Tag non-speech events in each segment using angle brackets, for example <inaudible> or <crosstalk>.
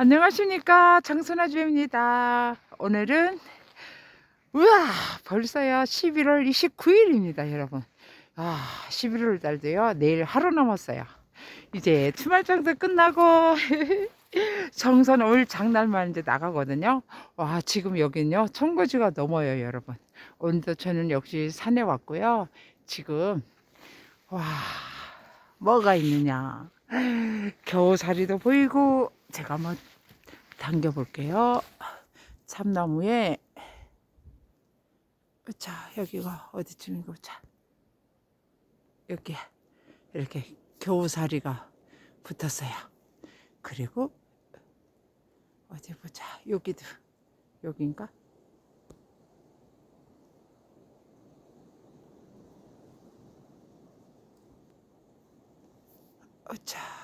안녕하십니까. 장순아주입니다. 오늘은 우와 벌써요. 11월 29일입니다 여러분. 아 11월 달도요. 내일 하루 남았어요. 이제 주말장도 끝나고 <laughs> 정선 올 장날만 이제 나가거든요. 와 지금 여기는요. 청거지가 넘어요 여러분. 오늘도 저는 역시 산에 왔고요. 지금 와 뭐가 있느냐. 겨우살이도 보이고 제가 한번 당겨 볼게요. 참나무에 자 여기가 어디쯤인가 보자. 여기 이렇게 겨우살이가 붙었어요. 그리고 어디 보자. 여기도 여긴가? 어차.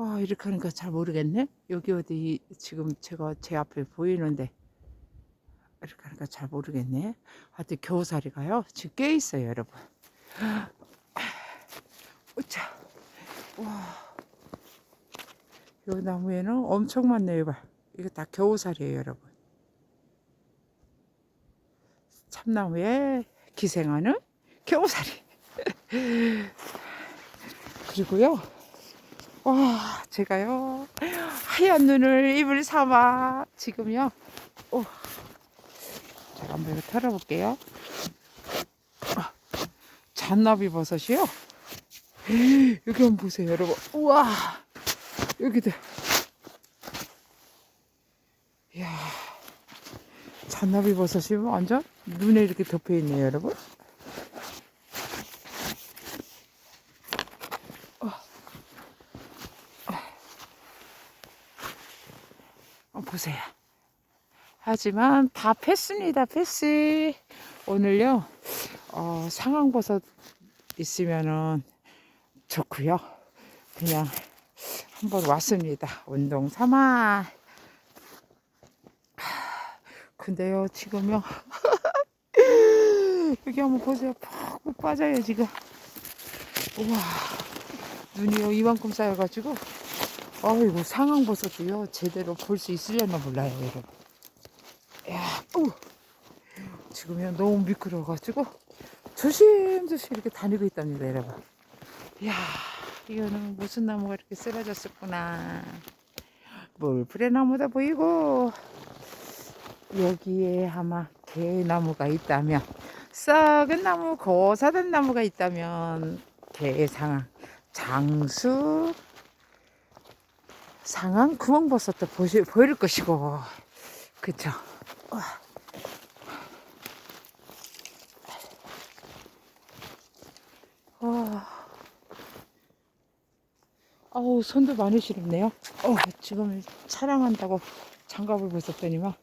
아, 이렇게 하니까 잘 모르겠네. 여기 어디 지금 제가 제 앞에 보이는데 이렇게 하니까 잘 모르겠네. 하여튼 겨우살이가요. 지금 꽤 있어요, 여러분. 으차. 와. 요 나무에는 엄청 많네요, 봐. 이거 다 겨우살이에요, 여러분. 참나무에 기생하는 겨우살이. <laughs> 그리고요. 와, 제가요, 하얀 눈을 입을 삼아, 지금요, 오, 제가 한번 이거 털어볼게요. 아, 잔나비 버섯이요. 여기 한번 보세요, 여러분. 우와, 여기도. 이야, 잔나비 버섯이 완전 눈에 이렇게 덮여 있네요, 여러분. 어, 보세요. 하지만 다 패스입니다. 패스. 오늘요, 어, 상황버섯 있으면은 좋고요. 그냥 한번 왔습니다. 운동 삼아. 근데요, 지금요. <laughs> 여기 한번 보세요. 푹 빠져요, 지금. 우와. 눈이요, 이만큼 쌓여가지고. 아이고 상황버섯도요 제대로 볼 수 있으려나 몰라요 여러분 야, 우. 지금요. 너무 미끄러워가지고 조심조심 이렇게 다니고 있답니다 여러분. 이야 이거는 무슨 나무가 이렇게 쓰러졌었구나. 물풀의 보이고 여기에 아마 개나무가 있다면 썩은 나무 고사된 나무가 있다면 개상황 장수 상한 구멍버섯도 보시, 보일 것이고. 그쵸? 우와. 와. 아우 손도 많이 시렵네요. 어, 지금 촬영한다고 장갑을 벗었더니만.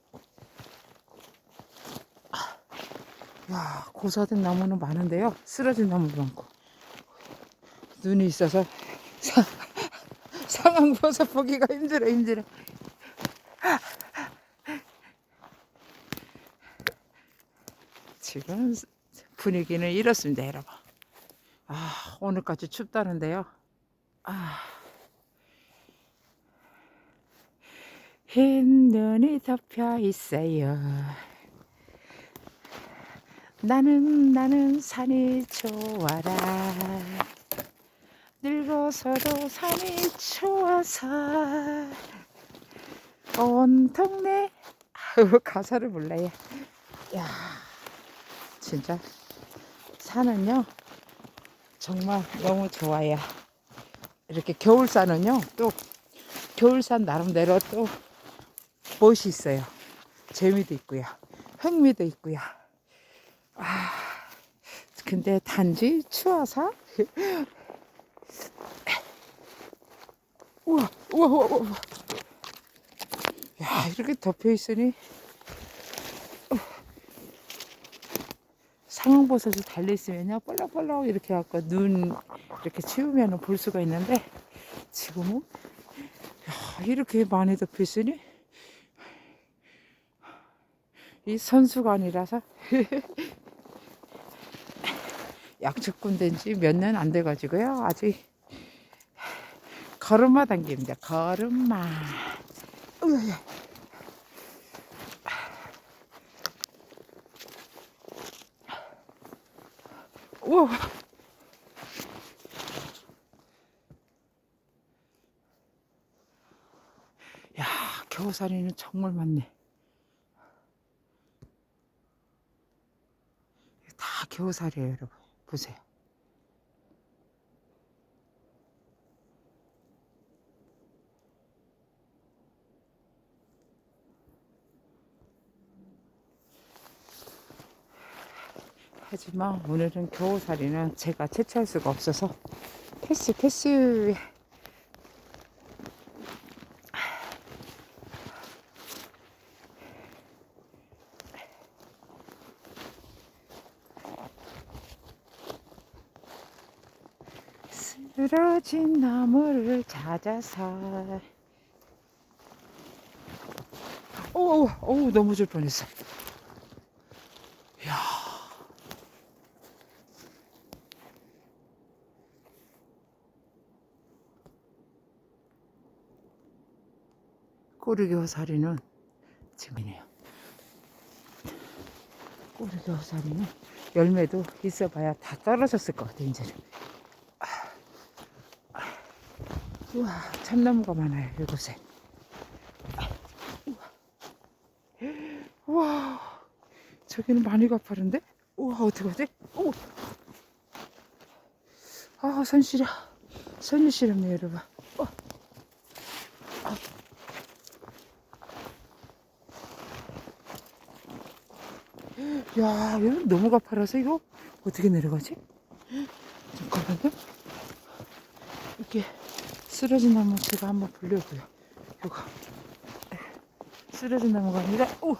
야 고사된 나무는 많은데요. 쓰러진 나무도 많고. 눈이 있어서 상황 버섯 보기가 힘들어 힘들어. 지금 분위기는 이렇습니다 여러분 아 오늘까지 춥다는데요. 아. 흰 눈이 덮여 있어요. 나는 나는 산이 좋아라. 늙어서도 산이 좋아서. 온 동네 아유 가사를 몰라요. 야 진짜. 산은요 정말 너무 좋아요 이렇게 겨울산은요 또 겨울산 나름대로 또 멋이 있어요 재미도 있고요 흥미도 있고요 아 근데 단지 추워서 <laughs> 우와, 우와, 우와, 우와. 야, 이렇게 덮여 있으니. 상황버섯이 달려있으면요, 볼록볼록 이렇게 갖고 눈 이렇게 치우면 볼 수가 있는데, 지금은, 야, 이렇게 많이 덮여 있으니, 이 선수관이라서 <laughs> 약초꾼 된 지 몇 년 안 돼가지고요. 아직 걸음마 단계입니다. 걸음마. 으이. 우와. 야, 겨우살이는 정말 많네. 다 겨우살이에요, 여러분. 보세요. 하지만 오늘은 겨우살이는 제가 채취할 수가 없어서 패스 패스 쓰러진 나무를 찾아서 오, 오, 넘어질 뻔했어. 꼬리교사리는 지금이네요. 꼬리교사리는 열매도 있어봐야 다 떨어졌을 것 같아 이제는. 우와 참나무가 많아요 이곳에. 우와 저기는 많이 가파른데? 우와 어떡하지? 오. 아 손 시려 손이 시렵네 여러분. 야, 이거 너무 가파라서 이거 어떻게 내려가지? 잠깐만요. 이렇게 쓰러진 나무 제가 한번 보려고요. 이거 쓰러진 나무가 아니라 오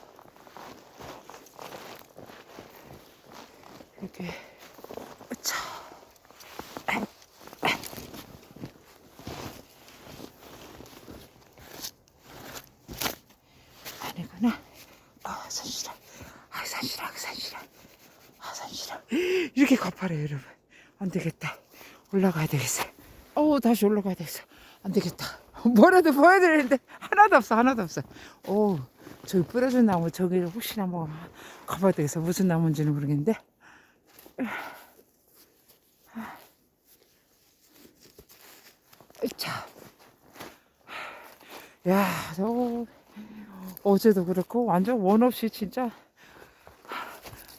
이렇게 차 아니구나. 아, 손시려. 아, 산시라, 산시라. 아, 산시라. 이렇게 가파래요, 여러분. 안 되겠다. 올라가야 되겠어. 어, 다시 올라가야 되겠어. 안 되겠다. 뭐라도 보여드리는데 하나도 없어, 하나도 없어. 오, 저기 뿌려준 나무 저기 혹시나 뭐 가봐야 되겠어. 무슨 나무인지는 모르겠는데. 자, 야, 저 어제도 그렇고 완전 원 없이 진짜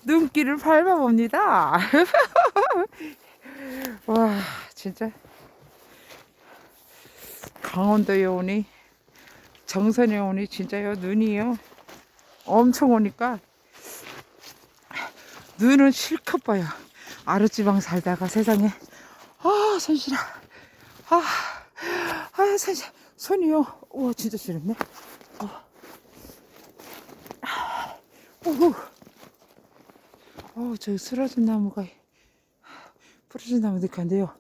눈길을 밟아봅니다. <laughs> 와, 진짜. 강원도에 오니, 정선에 오니, 진짜요, 눈이요. 엄청 오니까, 눈은 실컷 봐요. 아랫지방 살다가 세상에, 아, 손실아. 아, 아, 손실, 손이요. 우와, 진짜 시렵네. 오호. 어, 저 쓰러진 나무가 부러진 나무 느낌인데요.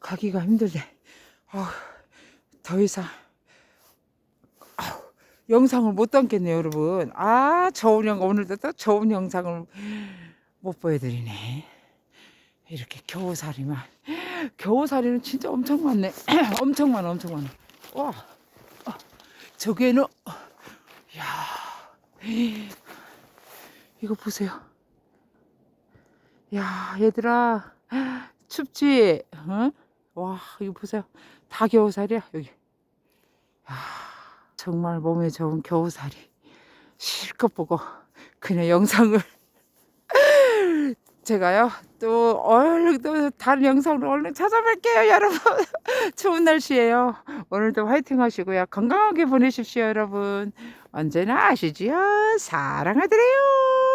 가기가 힘들네. 어, 더 이상 아우, 영상을 못 담겠네요, 여러분. 아, 좋은 영 오늘도 또 좋은 영상을 못 보여드리네. 이렇게 겨우살이만. 겨우살이는 진짜 엄청 많네. <clears throat> 엄청 많아, 엄청 많아. 와, 어, 저기에는, 야, 이거 보세요. 야, 얘들아, 춥지? 응? 와, 이거 보세요. 다 겨우살이야, 여기. 야, 정말 몸에 좋은 겨우살이. 실컷 보고, 그냥 영상을. 제가요, 또, 얼른 또 다른 영상으로 얼른 찾아뵐게요, 여러분. <laughs> 추운 날씨에요. 오늘도 화이팅 하시고요. 건강하게 보내십시오, 여러분. 언제나 아시지요? 사랑하드래요.